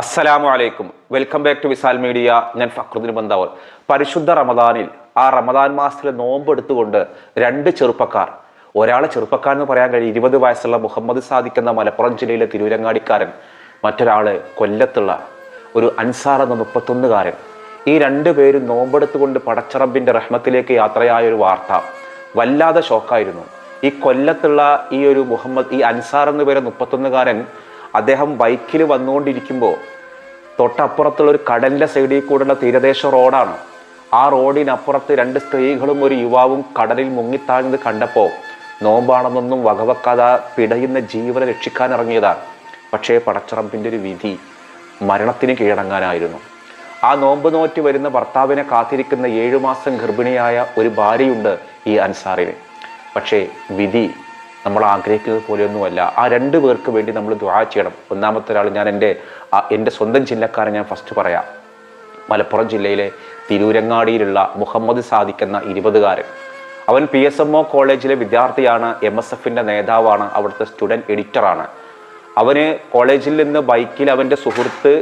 അസ്സലാമു അലൈക്കും. Welcome back to Visal media. ഞാൻ ഫക്രുദ്ദീൻ ബന്ദാവൽ പരിശുദ്ധ റമദാനിൽ ആ റമദാൻ മാസത്തിലെ നോമ്പ് എടുത്തുകൊണ്ട് രണ്ട് ചെറുപ്പക്കാർ ഒരാളെ ചെറുപ്പക്കാരൻ എന്ന് പറയാൻ കഴിയും ഇരുപത് വയസ്സുള്ള മുഹമ്മദ് സാദിഖ് എന്ന മലപ്പുറം ജില്ലയിലെ തിരൂരങ്ങാടിക്കാരൻ മറ്റൊരാൾ കൊല്ലത്തുള്ള ഒരു അൻസാർ എന്ന മുപ്പത്തൊന്നുകാരൻ. ഈ രണ്ട് പേരും നോമ്പെടുത്തുകൊണ്ട് പടച്ചറമ്പിന്റെ റഹ്മത്തിലേക്ക് യാത്രയായ ഒരു വാർത്ത. വല്ലാതെ ഷോക്കായിരുന്നു ഈ കൊല്ലത്തുള്ള ഈ ഒരു മുഹമ്മദ് ഈ അൻസാർ എന്ന് പേര് മുപ്പത്തൊന്നുകാരൻ അദ്ദേഹം ബൈക്കിൽ വന്നുകൊണ്ടിരിക്കുമ്പോൾ തൊട്ടപ്പുറത്തുള്ള ഒരു കടലിന്റെ സൈഡിൽ കൂടെയുള്ള തീരദേശ റോഡാണ് ആ റോഡിനപ്പുറത്ത് രണ്ട് സ്ത്രീകളും ഒരു യുവാവും കടലിൽ മുങ്ങിത്താഴ്ന്നത് കണ്ടപ്പോൾ നോമ്പാണെന്നൊന്നും വകവെക്കാതെ പിടയുന്ന ജീവനെ രക്ഷിക്കാൻ ഇറങ്ങിയതാണ്. പക്ഷേ പടച്ചറമ്പിന്റെ ഒരു വിധി മരണത്തിന് കീഴടങ്ങാനായിരുന്നു. ആ നോമ്പ് നോറ്റ് വരുന്ന ഭർത്താവിനെ കാത്തിരിക്കുന്ന ഏഴു മാസം ഗർഭിണിയായ ഒരു ഭാര്യയുണ്ട് ഈ അൻസാറിന്. പക്ഷേ വിധി നമ്മൾ ആഗ്രഹിക്കുന്നത് പോലെയൊന്നുമല്ല. ആ രണ്ട് പേർക്ക് വേണ്ടി നമ്മൾ ദ്വാ ചെയ്യണം. ഒന്നാമത്തെ ഒരാൾ ഞാൻ എന്റെ എന്റെ സ്വന്തം ജില്ലക്കാരൻ ഞാൻ ഫസ്റ്റ് പറയാം. മലപ്പുറം ജില്ലയിലെ തിരൂരങ്ങാടിയിലുള്ള മുഹമ്മദ് സാദിഖ് എന്ന ഇരുപതുകാരൻ. അവൻ പി എസ് എം ഒ കോളേജിലെ വിദ്യാർത്ഥിയാണ് എം എസ് എഫിന്റെ നേതാവാണ് അവിടുത്തെ സ്റ്റുഡന്റ് എഡിറ്ററാണ്. അവന് കോളേജിൽ നിന്ന് ബൈക്കിൽ അവന്റെ സുഹൃത്ത്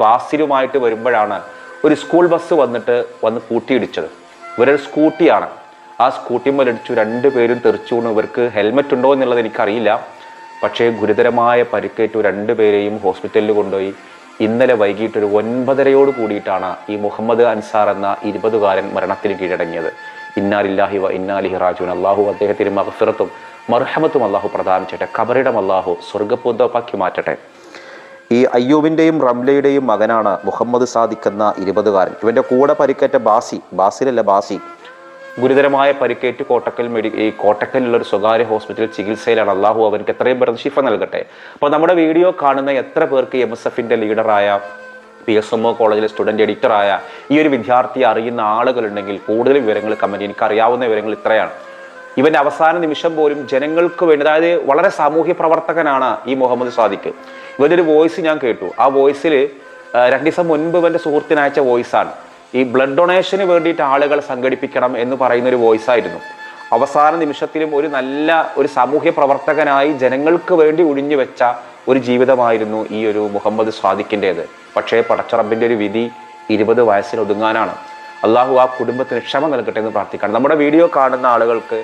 ബാസിലുമായിട്ട് വരുമ്പോഴാണ് ഒരു സ്കൂൾ ബസ് വന്നിട്ട് വന്ന് കൂട്ടിയിടിച്ചത്. ഇവരൊരു സ്കൂട്ടിയാണ്. ആ സ്കൂട്ടിമ്മൽ അടിച്ചു രണ്ടുപേരും തെറിച്ചു വീണു. ഇവർക്ക് ഹെൽമെറ്റ് ഉണ്ടോ എന്നുള്ളത് എനിക്കറിയില്ല. പക്ഷേ ഗുരുതരമായ പരിക്കേറ്റു രണ്ടുപേരെയും ഹോസ്പിറ്റലിൽ കൊണ്ടുപോയി. ഇന്നലെ വൈകിട്ട് ഒരു ഒൻപതരയോട് കൂടിയിട്ടാണ് ഈ മുഹമ്മദ് അൻസാർ എന്ന ഇരുപതുകാരൻ മരണത്തിന് കീഴടങ്ങിയത്. ഇന്നാലില്ലാഹി വ ഇന്നാലിഹി റാജുൻ അള്ളാഹു അദ്ദേഹത്തിന് മഹഫിറത്തും മർഹമത്തും അള്ളാഹു പ്രദാനം ചെയ്യട്ടെ കബറിടം അള്ളാഹു സ്വർഗപ്പൂന്തപ്പാക്കി മാറ്റട്ടെ. ഈ അയ്യൂബിന്റെയും റംലയുടെയും മകനാണ് മുഹമ്മദ് സാദിഖ് എന്ന ഇരുപതുകാരൻ. ഇവന്റെ കൂടെ പരിക്കേറ്റ ബാസി ബാസിലല്ല ബാസി ഗുരുതരമായ പരിക്കേറ്റ് കോട്ടക്കൽ മെഡി ഈ കോട്ടക്കലിലുള്ള ഒരു സ്വകാര്യ ഹോസ്പിറ്റലിൽ ചികിത്സയിലാണ് അള്ളാഹു അവർക്ക് എത്രയും പെട്ടെന്ന് ശിഫ നൽകട്ടെ. അപ്പോൾ നമ്മുടെ വീഡിയോ കാണുന്ന എത്ര പേർക്ക് എം എസ് എഫിന്റെ ലീഡറായ പി എസ് എം ഒ കോളേജിലെ സ്റ്റുഡന്റ് എഡിറ്ററായ ഈ ഒരു വിദ്യാർത്ഥി അറിയുന്ന ആളുകളുണ്ടെങ്കിൽ കൂടുതൽ വിവരങ്ങൾ കമന്റ് എനിക്ക് അറിയാവുന്ന വിവരങ്ങൾ ഇത്രയാണ്. ഇവന്റെ അവസാന നിമിഷം പോലും ജനങ്ങൾക്ക് വേണ്ടി അതായത് വളരെ സാമൂഹ്യ പ്രവർത്തകനാണ് ഈ മുഹമ്മദ് സാദിഖ്. ഇവന്റെ ഒരു വോയിസ് ഞാൻ കേട്ടു. ആ വോയിസിൽ രണ്ടു ദിവസം മുൻപ് ഇവന്റെ സുഹൃത്തിനയച്ച വോയിസാണ്. ഈ ബ്ലഡ് ഡൊണേഷന് വേണ്ടിയിട്ട് ആളുകൾ സംഘടിപ്പിക്കണം എന്ന് പറയുന്ന ഒരു വോയിസ് ആയിരുന്നു. അവസാന നിമിഷത്തിലും ഒരു നല്ല ഒരു സാമൂഹ്യ പ്രവർത്തകനായി ജനങ്ങൾക്ക് വേണ്ടി ഒഴിഞ്ഞു വെച്ച ഒരു ജീവിതമായിരുന്നു ഈ ഒരു മുഹമ്മദ് സ്വാദിഖിന്റേത് പക്ഷേ പടച്ചറബിന്റെ ഒരു വിധി ഇരുപത് വയസ്സിൽ ഒതുങ്ങാനാണ്. അള്ളാഹു ആ കുടുംബത്തിന് ക്ഷമ നൽകട്ടെ എന്ന് പ്രാർത്ഥിക്കണം നമ്മുടെ വീഡിയോ കാണുന്ന ആളുകൾക്ക്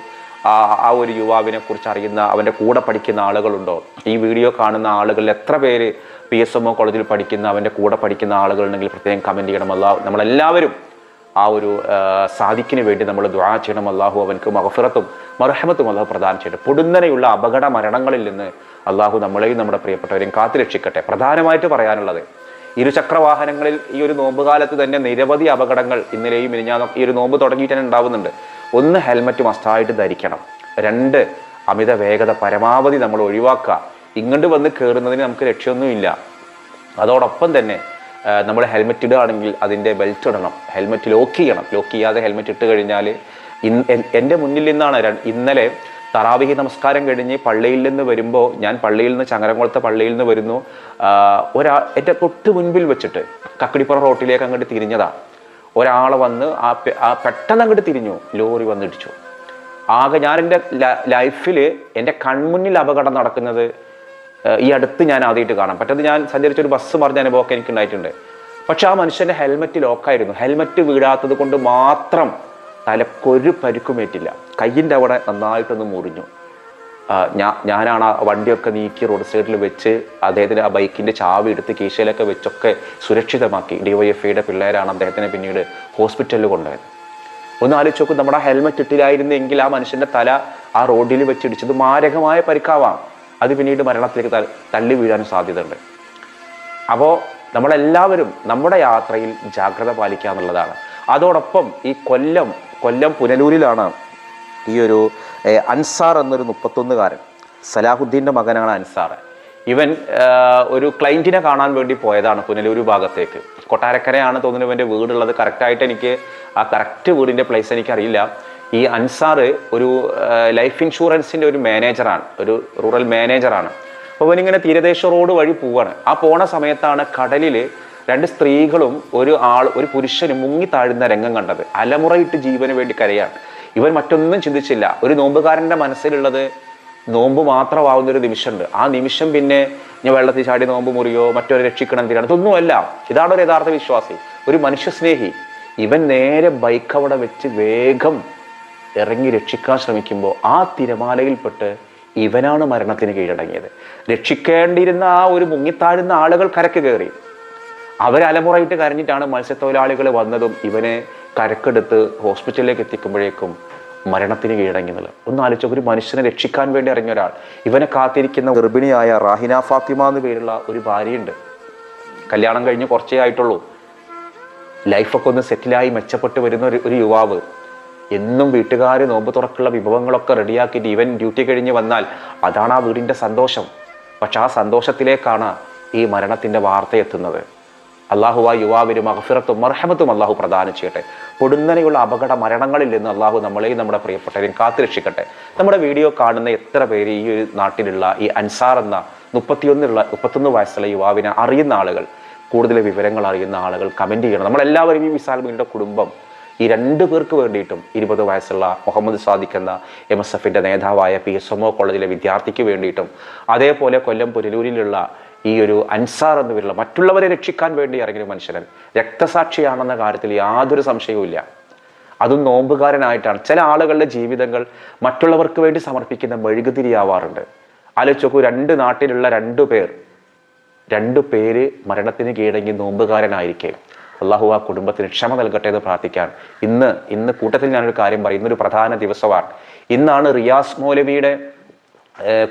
ആ ഒരു യുവാവിനെ കുറിച്ച് അറിയുന്ന അവന്റെ കൂടെ പഠിക്കുന്ന ആളുകളുണ്ടോ? ഈ വീഡിയോ കാണുന്ന ആളുകളിൽ എത്ര പേര് പി എസ് എം ഒ കോളേജിൽ പഠിക്കുന്ന അവന്റെ കൂടെ പഠിക്കുന്ന ആളുകളുണ്ടെങ്കിൽ പ്രത്യേകം കമന്റ് ചെയ്യണം. അല്ലാഹു നമ്മളെല്ലാവരും ആ ഒരു സാദിക്കിന് വേണ്ടി നമ്മൾ ദ്വാ ചെയ്യണം. അള്ളാഹു അവൻക്ക് മഹഫിറത്തും മർഹമത്തും അള്ളാഹു പ്രദാനം ചെയ്യട്ടെ. പൊടുന്നനെയുള്ള അപകട മരണങ്ങളിൽ നിന്ന് അള്ളാഹു നമ്മളെയും നമ്മുടെ പ്രിയപ്പെട്ടവരെയും കാത്തുരക്ഷിക്കട്ടെ പ്രധാനമായിട്ട് പറയാനുള്ളത് ഇരുചക്രവാഹനങ്ങളിൽ ഈ ഒരു നോമ്പ് കാലത്ത് തന്നെ നിരവധി അപകടങ്ങൾ ഇന്നലെയും മിനിഞ്ഞാന്നും ഈ ഒരു നോമ്പ് തുടങ്ങിയിട്ട് തന്നെ ഉണ്ടാവുന്നുണ്ട്. ഒന്ന് ഹെൽമറ്റ് മസ്റ്റായിട്ട് ധരിക്കണം. രണ്ട് അമിത വേഗത പരമാവധി നമ്മൾ ഒഴിവാക്കുക. ഇങ്ങോട്ട് വന്ന് കയറുന്നതിന് നമുക്ക് ലക്ഷ്യമൊന്നുമില്ല അതോടൊപ്പം തന്നെ നമ്മൾ ഹെൽമെറ്റ് ഇടുകയാണെങ്കിൽ അതിന്റെ ബെൽറ്റ് ഇടണം. ഹെൽമെറ്റ് ലോക്ക് ചെയ്യണം. ലോക്ക് ചെയ്യാതെ ഹെൽമെറ്റ് ഇട്ട് കഴിഞ്ഞാൽ ഇന്ന് എന്റെ മുന്നിൽ നിന്നാണ് ഇന്നലെ തറാവിഹി നമസ്കാരം കഴിഞ്ഞ് പള്ളിയിൽ നിന്ന് വരുമ്പോൾ ഞാൻ പള്ളിയിൽ നിന്ന് ചങ്ങരംകുളത്തെ പള്ളിയിൽ നിന്ന് വരുന്നു. ഒരാ എന്റെ തൊട്ട് മുൻപിൽ വെച്ചിട്ട് കക്കടിപ്പുറം റോട്ടിലേക്ക് അങ്ങോട്ട് തിരിഞ്ഞതാ. ഒരാൾ വന്ന് ആ ആ പെട്ടെന്ന് അങ്ങോട്ട് തിരിഞ്ഞു. ലോറി വന്നിടിച്ചു. ആകെ ഞാൻ എന്റെ ലൈഫിൽ എന്റെ കൺമുന്നിൽ അപകടം നടക്കുന്നത് ഈ അടുത്ത് ഞാൻ ആദ്യമായിട്ട് കാണാം. പറ്റത് ഞാൻ സഞ്ചരിച്ചൊരു ബസ് മറിഞ്ഞ അനുഭവമൊക്കെ എനിക്ക് ഉണ്ടായിട്ടുണ്ട് പക്ഷെ ആ മനുഷ്യന്റെ ഹെൽമെറ്റ് ലോക്കായിരുന്നു. ഹെൽമെറ്റ് വീഴാത്തത് കൊണ്ട് മാത്രം തലക്കൊരു പരിക്കുമേറ്റില്ല. കയ്യിന്റെ അവിടെ നന്നായിട്ടൊന്ന് മുറിഞ്ഞു. ഞാനാണ് ആ വണ്ടിയൊക്കെ നീക്കി റോഡ് സൈഡിൽ വെച്ച് അദ്ദേഹത്തിന് ആ ബൈക്കിന്റെ ചാവി എടുത്ത് കീശയിലൊക്കെ വെച്ചൊക്കെ സുരക്ഷിതമാക്കി ഡിവൈഎഫ്ഐയുടെ പിള്ളേരാണ് അദ്ദേഹത്തിനെ പിന്നീട് ഹോസ്പിറ്റലിൽ കൊണ്ടുപോയത് ഒന്ന് ആലോചിച്ച് നോക്കും നമ്മുടെ ഹെൽമെറ്റ് ഇട്ടില്ലായിരുന്നെങ്കിൽ ആ മനുഷ്യന്റെ തല ആ റോഡിൽ വെച്ചിടിച്ചത് മാരകമായ പരിക്കാവാം അത് പിന്നീട് മരണത്തിലേക്ക് തള്ളി വീഴാനും സാധ്യതയുണ്ട്. അപ്പോൾ നമ്മളെല്ലാവരും നമ്മുടെ യാത്രയിൽ ജാഗ്രത പാലിക്കുക എന്നുള്ളതാണ് അതോടൊപ്പം ഈ കൊല്ലം കൊല്ലം പുനലൂരിലാണ് ഈ ഒരു അൻസാർ എന്നൊരു മുപ്പത്തൊന്നുകാരൻ സലാഹുദ്ദീന്റെ മകനാണ് അൻസാർ. ഇവൻ ഒരു ക്ലൈന്റിനെ കാണാൻ വേണ്ടി പോയതാണ് പുനലൂർ ഭാഗത്തേക്ക് കൊട്ടാരക്കരയാണ് തോന്നുന്നു ഇവന്റെ വീടുള്ളത്. കറക്റ്റായിട്ട് എനിക്ക് ആ കറക്റ്റ് വീടിന്റെ പ്ലേസ് എനിക്കറിയില്ല. ഈ അൻസാർ ഒരു ലൈഫ് ഇൻഷുറൻസിന്റെ ഒരു മാനേജറാണ് ഒരു റൂറൽ മാനേജറാണ് അപ്പോൾ ഇവനിങ്ങനെ തീരദേശ റോഡ് വഴി പോവാണ്. ആ പോണ സമയത്താണ് കടലിൽ രണ്ട് സ്ത്രീകളും ഒരു ആൾ ഒരു പുരുഷനും മുങ്ങി താഴുന്ന രംഗം കണ്ടത്. അലമുറയിട്ട് ജീവന് വേണ്ടി കരയാണ്. ഇവൻ മറ്റൊന്നും ചിന്തിച്ചില്ല. ഒരു നോമ്പുകാരന്റെ മനസ്സിലുള്ളത് നോമ്പ് മാത്രമാവുന്ന ഒരു നിമിഷമുണ്ട്. ആ നിമിഷം പിന്നെ ഞാൻ വെള്ളത്തിൽ ചാടി നോമ്പ് മുറിയോ മറ്റൊരു രക്ഷിക്കണം തീരാണ് ഇതൊന്നുമല്ല. ഇതാണ് ഒരു യഥാർത്ഥ വിശ്വാസി. ഒരു മനുഷ്യസ്നേഹി. ഇവൻ നേരെ ബൈക്ക് അവിടെ വെച്ച് വേഗം ഇറങ്ങി രക്ഷിക്കാൻ ശ്രമിക്കുമ്പോൾ ആ തിരമാലയിൽപ്പെട്ട് ഇവനാണ് മരണത്തിന് കീഴടങ്ങിയത്. രക്ഷിക്കേണ്ടിയിരുന്ന ആ ഒരു മുങ്ങിത്താഴുന്ന ആളുകൾ കരക്ക് കയറി. അവരലമുറയിട്ട് കരഞ്ഞിട്ടാണ് മത്സ്യത്തൊഴിലാളികൾ വന്നതും ഇവനെ കരക്കെടുത്ത് ഹോസ്പിറ്റലിലേക്ക് എത്തിക്കുമ്പോഴേക്കും മരണത്തിന് കീഴടങ്ങുന്നത് ഒന്ന് ആലോചിച്ച ഒരു മനുഷ്യനെ രക്ഷിക്കാൻ വേണ്ടി ഇറങ്ങിയ ഒരാൾ. ഇവനെ കാത്തിരിക്കുന്ന ഗർഭിണിയായ റാഹിന ഫാത്തിമ എന്ന പേരുള്ള ഒരു ഭാര്യയുണ്ട്. കല്യാണം കഴിഞ്ഞ് കുറച്ചേ ആയിട്ടുള്ളൂ. ലൈഫൊക്കെ ഒന്ന് സെറ്റിലായി മെച്ചപ്പെട്ട് വരുന്ന ഒരു ഒരു യുവാവ്. എന്നും വീട്ടുകാർ നോമ്പ് തുറക്കുള്ള വിഭവങ്ങളൊക്കെ റെഡിയാക്കിയിട്ട് ഇവൻ ഡ്യൂട്ടി കഴിഞ്ഞ് വന്നാൽ അതാണ് ആ വീടിന്റെ സന്തോഷം. പക്ഷെ ആ സന്തോഷത്തിലേക്കാണ് ഈ മരണത്തിന്റെ വാർത്ത എത്തുന്നത്. അള്ളാഹു ആ യുവാവിന് മഹഫിറത്തും മർഹമത്തും അള്ളാഹു പ്രദാനം ചെയ്യട്ടെ പൊടുന്നനെയുള്ള അപകട മരണങ്ങളിൽ നിന്ന് അള്ളാഹു നമ്മളെയും നമ്മുടെ പ്രിയപ്പെട്ടവരെയും കാത്തുരക്ഷിക്കട്ടെ. നമ്മുടെ വീഡിയോ കാണുന്ന എത്ര പേര് ഈ ഒരു നാട്ടിലുള്ള ഈ അൻസാർ എന്ന മുപ്പത്തിയൊന്നിലുള്ള മുപ്പത്തൊന്ന് വയസ്സുള്ള യുവാവിനെ അറിയുന്ന ആളുകൾ കൂടുതൽ വിവരങ്ങൾ അറിയുന്ന ആളുകൾ കമന്റ് ചെയ്യണം. നമ്മളെല്ലാവരും ഈ വിശാൽ മീഡിയുടെ കുടുംബം. ഈ രണ്ട് പേർക്ക് വേണ്ടിയിട്ടും ഇരുപത് വയസ്സുള്ള മുഹമ്മദ് സാദിഖ് എന്ന എം എസ് എഫിന്റെ നേതാവായ പി എസ് എം ഒ കോളേജിലെ വിദ്യാർത്ഥിക്ക് വേണ്ടിയിട്ടും അതേപോലെ കൊല്ലം പുനലൂരിലുള്ള ഈ ഒരു അൻസാർ എന്ന് പേരുള്ള മറ്റുള്ളവരെ രക്ഷിക്കാൻ വേണ്ടി ഇറങ്ങിയ മനുഷ്യൻ. രക്തസാക്ഷിയാണെന്ന കാര്യത്തിൽ യാതൊരു സംശയവുമില്ല അതും നോമ്പുകാരനായിട്ടാണ്. ചില ആളുകളുടെ ജീവിതങ്ങൾ മറ്റുള്ളവർക്ക് വേണ്ടി സമർപ്പിക്കുന്ന മെഴുകുതിരിയാവാറുണ്ട്. ആലോചിച്ച് രണ്ട് നാട്ടിലുള്ള രണ്ടു പേർ രണ്ടു പേര് മരണത്തിന് കീഴടങ്ങി നോമ്പുകാരനായിരിക്കെ. അള്ളാഹു ആ കുടുംബത്തിന് ക്ഷമ നൽകട്ടെ എന്ന് പ്രാർത്ഥിക്കാൻ. ഇന്ന് ഇന്ന് കൂട്ടത്തിൽ ഞാനൊരു കാര്യം പറയും. ഇന്നൊരു പ്രധാന ദിവസമാണ്. ഇന്നാണ് റിയാസ് മൗലവിയുടെ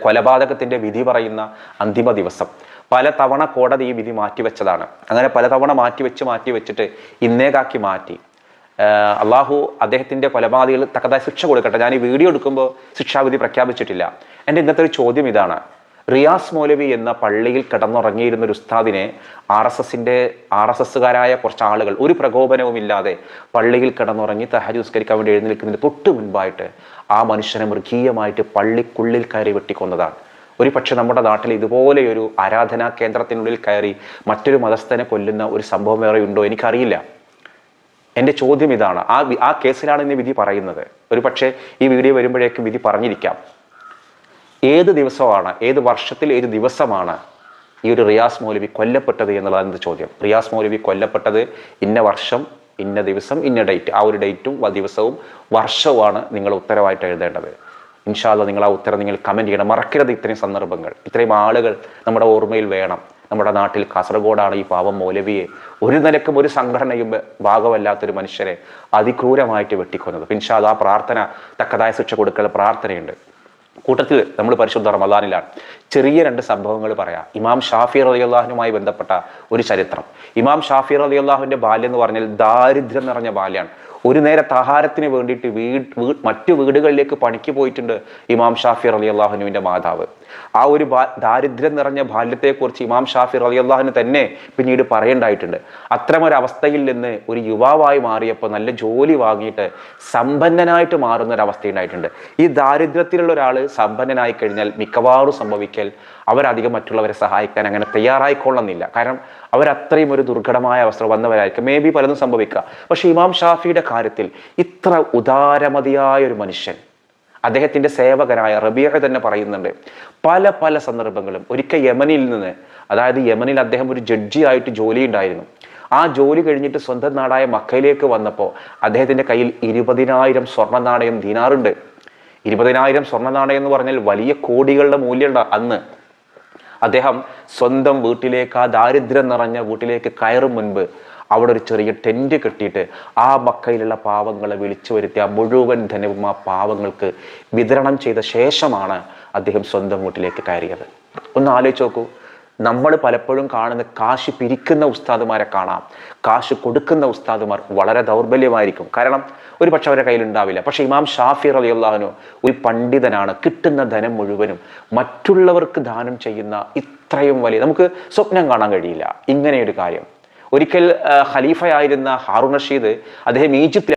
കൊലപാതകത്തിന്റെ വിധി പറയുന്ന അന്തിമ ദിവസം. പല തവണ കോടതി ഈ വിധി മാറ്റിവെച്ചതാണ്. അങ്ങനെ പലതവണ മാറ്റിവെച്ച് മാറ്റിവെച്ചിട്ട് ഇന്നേക്കാക്കി മാറ്റി. അള്ളാഹു അദ്ദേഹത്തിന്റെ കൊലപാതകൾ തക്കതായ ശിക്ഷ കൊടുക്കട്ടെ. ഞാൻ ഈ വീഡിയോ എടുക്കുമ്പോൾ ശിക്ഷാവിധി പ്രഖ്യാപിച്ചിട്ടില്ല. എന്റെ ഇന്നത്തെ ഒരു ചോദ്യം ഇതാണ്. റിയാസ് മൗലവി എന്ന പള്ളിയിൽ കിടന്നുറങ്ങിയിരുന്ന ഒരു ഉസ്താദിനെ ആർ എസ് എസിന്റെ ആർ എസ് എസ്സുകാരായ കുറച്ച് ആളുകൾ ഒരു പ്രകോപനവും ഇല്ലാതെ പള്ളിയിൽ കിടന്നുറങ്ങി തഹജ് നിസ്കരിക്കാൻ വേണ്ടി എഴുന്നേൽക്കുന്നതിന് തൊട്ട് മുൻപായിട്ട് ആ മനുഷ്യനെ മൃഗീയമായിട്ട് പള്ളിക്കുള്ളിൽ കയറി വെട്ടിക്കൊന്നതാണ്. ഒരു പക്ഷെ നമ്മുടെ നാട്ടിൽ ഇതുപോലെയൊരു ആരാധനാ കേന്ദ്രത്തിനുള്ളിൽ കയറി മറ്റൊരു മതസ്ഥനെ കൊല്ലുന്ന ഒരു സംഭവം വേറെ ഉണ്ടോ എനിക്കറിയില്ല. എന്റെ ചോദ്യം ഇതാണ്. ആ ആ കേസിലാണ് ഇന്ന് വിധി പറയുന്നത്. ഒരു പക്ഷേ ഈ വീഡിയോ വരുമ്പോഴേക്കും വിധി പറഞ്ഞിരിക്കാം. ഏത് ദിവസമാണ് ഏത് വർഷത്തിൽ ഏത് ദിവസമാണ് ഈ ഒരു റിയാസ് മൗലവി കൊല്ലപ്പെട്ടത് എന്നുള്ളതാണ് എന്റെ ചോദ്യം. റിയാസ് മൗലവി കൊല്ലപ്പെട്ടത് ഇന്ന വർഷം ഇന്ന ദിവസം ഇന്ന ഡേറ്റ്. ആ ഒരു ഡേറ്റും ദിവസവും വർഷവുമാണ് നിങ്ങൾ ഉത്തരവായിട്ട് എഴുതേണ്ടത്. ഇൻഷാല്ല നിങ്ങൾ ആ ഉത്തരം നിങ്ങൾ കമന്റ് ചെയ്യണം. മറക്കരുത് ഇത്രയും സന്ദർഭങ്ങൾ. ഇത്രയും ആളുകൾ നമ്മുടെ ഓർമ്മയിൽ വേണം. നമ്മുടെ നാട്ടിൽ കാസർഗോഡാണ് ഈ പാവം മൗലവിയെ ഒരു നിലക്കും ഒരു സംഘടനയും ഭാഗമല്ലാത്തൊരു മനുഷ്യരെ അതിക്രൂരമായിട്ട് വെട്ടിക്കൊന്നത്. ഇൻഷാല്ല ആ പ്രാർത്ഥന തക്കതായ ശിക്ഷ കൊടുക്കൽ പ്രാർത്ഥനയുണ്ട്. കൂട്ടത്തിൽ നമ്മൾ പരിശുദ്ധ റമദാനിലാണ്. ചെറിയ രണ്ട് സംഭവങ്ങൾ പറയാം. ഇമാം ഷാഫി അള്ളാഹുനുമായി ബന്ധപ്പെട്ട ഒരു ചരിത്രം. ഇമാം ഷാഫി റളിയല്ലാഹുവിന്റെ ബാല്യം എന്ന് പറഞ്ഞാൽ ദാരിദ്ര്യം നിറഞ്ഞ ബാല്യമാണ് ഒരു നേരത്തെ ആഹാരത്തിന് വേണ്ടിയിട്ട് വീട് മറ്റു വീടുകളിലേക്ക് പണിക്ക് പോയിട്ടുണ്ട് ഇമാം ഷാഫി അലി അള്ളാഹുനുവിന്റെ മാതാവ്. ആ ഒരു ദാരിദ്ര്യം നിറഞ്ഞ ബാല്യത്തെക്കുറിച്ച് ഇമാം ഷാഫി റലി അള്ളാഹിന് തന്നെ പിന്നീട് പറയേണ്ടായിട്ടുണ്ട്. അത്തരമൊരവസ്ഥയിൽ നിന്ന് ഒരു യുവാവായി മാറിയപ്പോൾ നല്ല ജോലി വാങ്ങിയിട്ട് സമ്പന്നനായിട്ട് മാറുന്ന ഒരു അവസ്ഥ ഉണ്ടായിട്ടുണ്ട് ഈ ദാരിദ്ര്യത്തിലുള്ള ഒരാൾ സമ്പന്നനായി കഴിഞ്ഞാൽ മിക്കവാറും സംഭവിക്കൽ അവരധികം മറ്റുള്ളവരെ സഹായിക്കാൻ അങ്ങനെ തയ്യാറായിക്കൊള്ളുന്നില്ല. കാരണം അവരത്രയും ഒരു ദുർഘടമായ അവസ്ഥ വന്നവരായിരിക്കും. മേ ബി പലതും സംഭവിക്കുക പക്ഷേ ഇമാം ഷാഫിയുടെ കാര്യത്തിൽ ഇത്ര ഉദാരമതിയായ ഒരു മനുഷ്യൻ അദ്ദേഹത്തിന്റെ സേവകനായ റബീഹ തന്നെ പറയുന്നുണ്ട്. പല പല സന്ദർഭങ്ങളും ഒരിക്കൽ യമനിൽ നിന്ന് അതായത് യമനിൽ അദ്ദേഹം ഒരു ജഡ്ജി ആയിട്ട് ജോലി ഉണ്ടായിരുന്നു. ആ ജോലി കഴിഞ്ഞിട്ട് സ്വന്തം നാടായ മക്കയിലേക്ക് വന്നപ്പോൾ അദ്ദേഹത്തിന്റെ കയ്യിൽ ഇരുപതിനായിരം സ്വർണ നാണയം ദീനാറുണ്ട്. ഇരുപതിനായിരം സ്വർണ നാണയം എന്ന് പറഞ്ഞാൽ വലിയ കോടികളുടെ മൂല്യമുണ്ട് അന്ന് അദ്ദേഹം സ്വന്തം വീട്ടിലേക്ക് ആ ദാരിദ്ര്യം നിറഞ്ഞ വീട്ടിലേക്ക് കയറും മുൻപ് അവിടെ ഒരു ചെറിയ ടെന്റ് കെട്ടിയിട്ട് ആ മക്കയിലുള്ള പാവങ്ങളെ വിളിച്ചു വരുത്തി ആ മുഴുവൻ ധനവും ആ പാവങ്ങൾക്ക് വിതരണം ചെയ്ത ശേഷമാണ് അദ്ദേഹം സ്വന്തം വീട്ടിലേക്ക് കയറിയത്. ഒന്ന് ആലോചിച്ച് നോക്കൂ. നമ്മൾ പലപ്പോഴും കാണുന്ന കാശ് പിരിക്കുന്ന ഉസ്താദുമാരെ കാണാം. കാശ് കൊടുക്കുന്ന ഉസ്താദുമാർ വളരെ ദൗർബല്യമായിരിക്കും. കാരണം ഒരു പക്ഷെ അവരുടെ കയ്യിലുണ്ടാവില്ല പക്ഷെ ഇമാം ഷാഫി റളിയല്ലാഹുനു ഒരു പണ്ഡിതനാണ്. കിട്ടുന്ന ധനം മുഴുവനും മറ്റുള്ളവർക്ക് ദാനം ചെയ്യുന്ന ഇത്രയും വലിയ നമുക്ക് സ്വപ്നം കാണാൻ കഴിയില്ല. ഇങ്ങനെയൊരു കാര്യം. ഒരിക്കൽ ഖലീഫയായിരുന്ന ഹാറൂൺ റഷീദ് അദ്ദേഹം ഈജിപ്തിൽ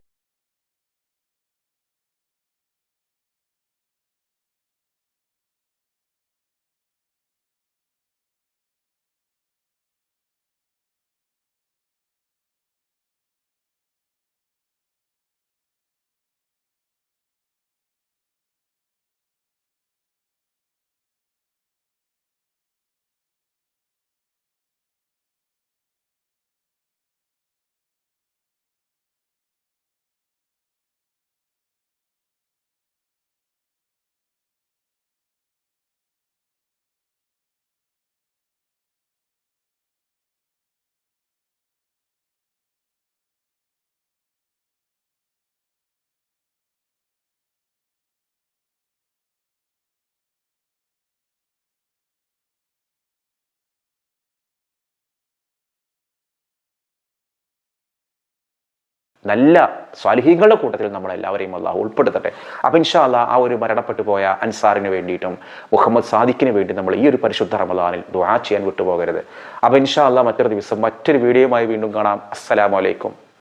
നല്ല സ്വാലിഹികളുടെ കൂട്ടത്തിൽ നമ്മളെല്ലാവരെയും അള്ളാഹു ഉൾപ്പെടുത്തട്ടെ. അപ്പം ഇൻഷാ അല്ലാ ആ ഒരു മരണപ്പെട്ടു പോയ അൻസാറിന് വേണ്ടിയിട്ടും മുഹമ്മദ് സാദിഖിന് വേണ്ടി നമ്മൾ ഈ ഒരു പരിശുദ്ധ റമദാനിൽ ദുആ ചെയ്യാൻ വിട്ടുപോകരുത്. അപ്പം ഇൻഷാ അല്ലാ മറ്റൊരു ദിവസം മറ്റൊരു വീഡിയോയുമായി വീണ്ടും കാണാം. അസ്സലാമലൈക്കും